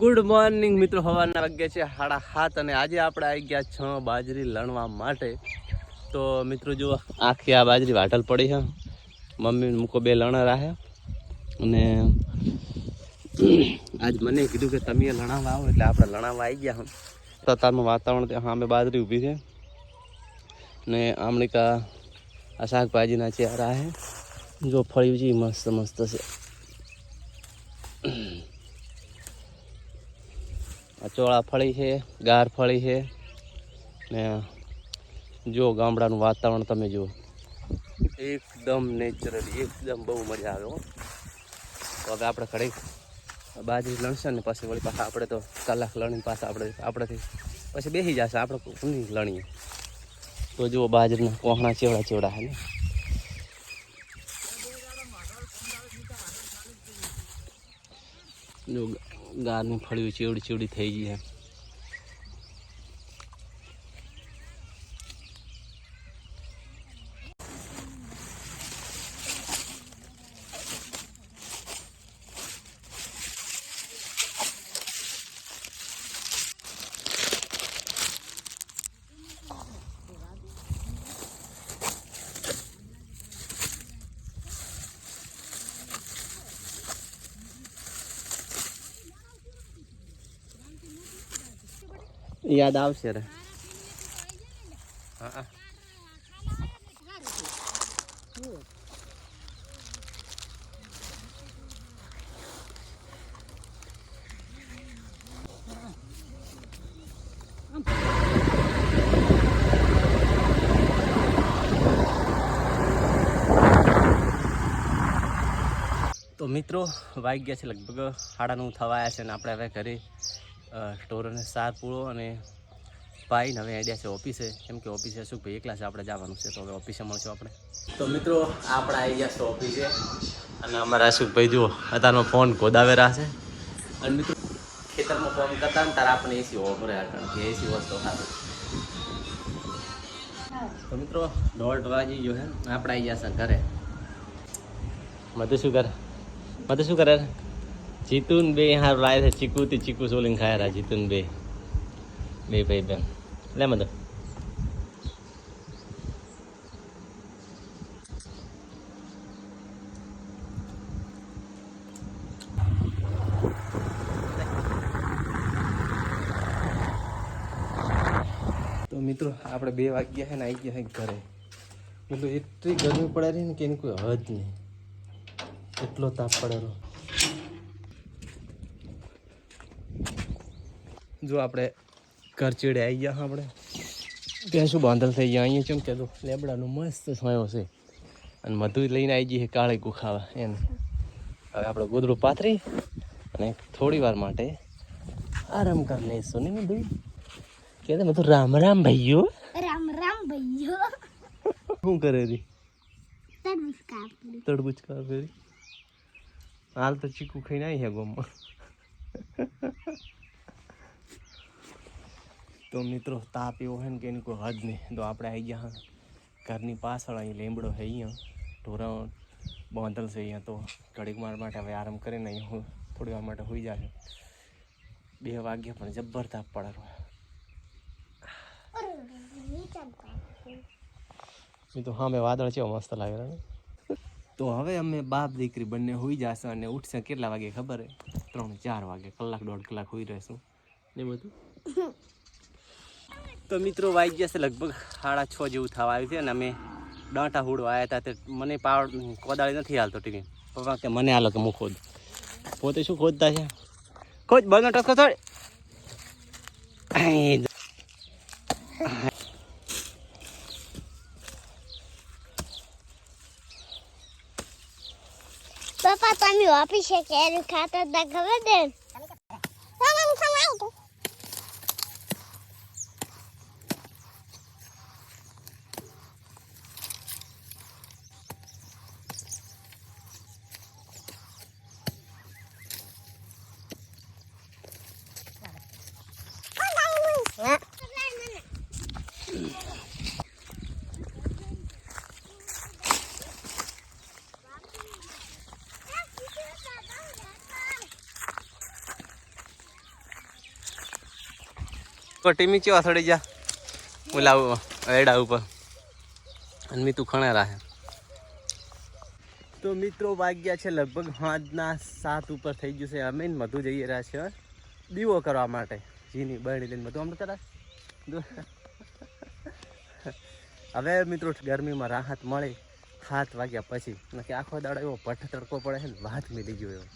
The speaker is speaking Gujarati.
ગુડ મોર્નિંગ મિત્રો. હવાના વાગ્યા છે સાડા સાત અને આજે આપણે આવી ગયા છ બાજરી લણવા માટે. તો મિત્રો જો આખી આ બાજરી વાટલ પડી છે. મમ્મી મૂકો બે લણ રાહે. અને આજ મને કીધું કે તમે લણાવવા આવો, એટલે આપણે લણાવવા આવી ગયા હમ. વાતાવરણ ત્યાં સામે બાજરી ઊભી છે. ને આમણીકા આ શાકભાજીના ચહેરા છે જો ફળ્યું છે મસ્ત મસ્ત છે. ચોળા ફળી છે, ગાર ફળી છે. ને જો ગામડાનું વાતાવરણ તમે જુઓ. એકદમ નેચરલી એકદમ બહુ મજા આવે તો હવે આપણે ઘડી બાજરી લણશે ને પછી વળી પાછા આપણે તો કલાક લણીને પાછા આપણે આપણેથી પછી બેસી જશે, આપણે ઊંધી લણીએ. તો જુઓ બાજરીના કોહણા ચેવડા ચેવડા હે ને. જો ગારની ફળ્યું ચેવડી ચીવડી થઈ ગઈ છે યાદ આવશે રે હા. તો મિત્રો વાગી ગયા છે લગભગ સાડા નવ થવા આવ્યા છે અને આપણે હવે ઘરે ઢોરોને સાર પૂળો અને ભાઈ હવે આઈડિયા છે ઓફિસે કેમ કે ઓફિસે શું ભાઈ એકલા છે, આપણે જવાનું છે, તો હવે ઓફિસે મળશું આપણે. તો મિત્રો આપણે આવી ગયા છે ઓફિસે અને અમારા અશુકભાઈ જુઓ અત્યારનો ફોન ગોદાવેરા છે. અને મિત્રો, ખેતરમાં ફોન કરતા ને તારા આપણે એસી ઓભરે કારણ કે એસી વસ્તુ સારું તો મિત્રો, દોઢ વાગી ગયો છે આપણે આવી ગયા છે ઘરે. મધુ શું કરે? મધુ શું કરે? જીતુન બે હાર લાય છે ચીકુ થી ચીકુ સોલીને ખાયા રહ્યા જીતુન બે બે ભાઈ બેન લે મધુ તો મિત્રો, આપણે બે વાગ્યા છે ને આવી ગયા છે ઘરે. મતલબ એટલી ગરમી પડે રહી ને કે એની કોઈ હદ નહીં. એટલો તાપ પડેલો. જો આપણે ઘર ચીડે આવી ગયા આપણે. ત્યાં શું બાંધલ થઈ ગયા? અહીંયા ચમ તો લેબડાનું મસ્ત સોયો છે. અને મધુ લઈને આવી જઈએ કાળી ગુખાવા એને હવે આપણે ગોદડું પાથરી અને થોડી વાર માટે આરામ કરી લઈશું ને મધુ? કે બધું રામ રામ ભાઈઓ. રામ રામ ભાઈઓ. શું કરે રી? તડબૂચ કાપેરી હાલ તો ચીકુ ખાઈને આવી હે ગોમમાં. તો મિત્રો તાપ એવો હોય ને કે એની કોઈ હદ નહીં. તો આપણે આવી ગયા ઘરની પાછળ અહીં લીમડો છે અહીંયા. ઢોરા બાંધલ છે અહીંયા તો ઘડીક માર માટે હવે આરામ કરીને અહીંયા હું થોડી વાર માટે હોઈ જાય બે વાગ્યા પણ જબ્બર તાપ પડે તો હા મેં વાદળ છે મસ્ત લાગે ને? તો હવે અમે બાપ દીકરી બંને હોઈ જશે અને ઉઠશે કેટલા વાગે ખબર હે? ત્રણ ચાર વાગે, કલાક દોઢ કલાક હોઈ રહેશું. ને બધું? તો મિત્રો વાઈ ગયા છે લગભગ સાડા છ જેવું થવા આવ્યું છે અને અમે ડાંટા હુડવા આવ્યા હતા. તે મને પાવડ કોદાળી નથી હાલતો ટીવી. પપ્પા કે મને હાલો કે હું ખોદ. પોતે શું ખોદતા છે? ખોદ, બનો ટકો થોડ. પપ્પા, તમે ઓફિસે કેરી ખાતા હતા ખબર છે? ટીમી ચેવા સડી જા ઓલા એડા ઉપર. અને મી તું ખણે રાહે તો મિત્રો વાગ્યા છે લગભગ સાંજના સાત ઉપર થઈ ગયું છે અમે મધુ જઈ રહ્યા છે દીવો કરવા માટે. જીની બરણી લઈને બધું આમ કરા હવે મિત્રો ગરમીમાં રાહત મળે. સાત વાગ્યા પછી. આખો દાડો એવો ભઠ્ઠ તડકો પડે છે ને, વાત મિલી ગયો એવો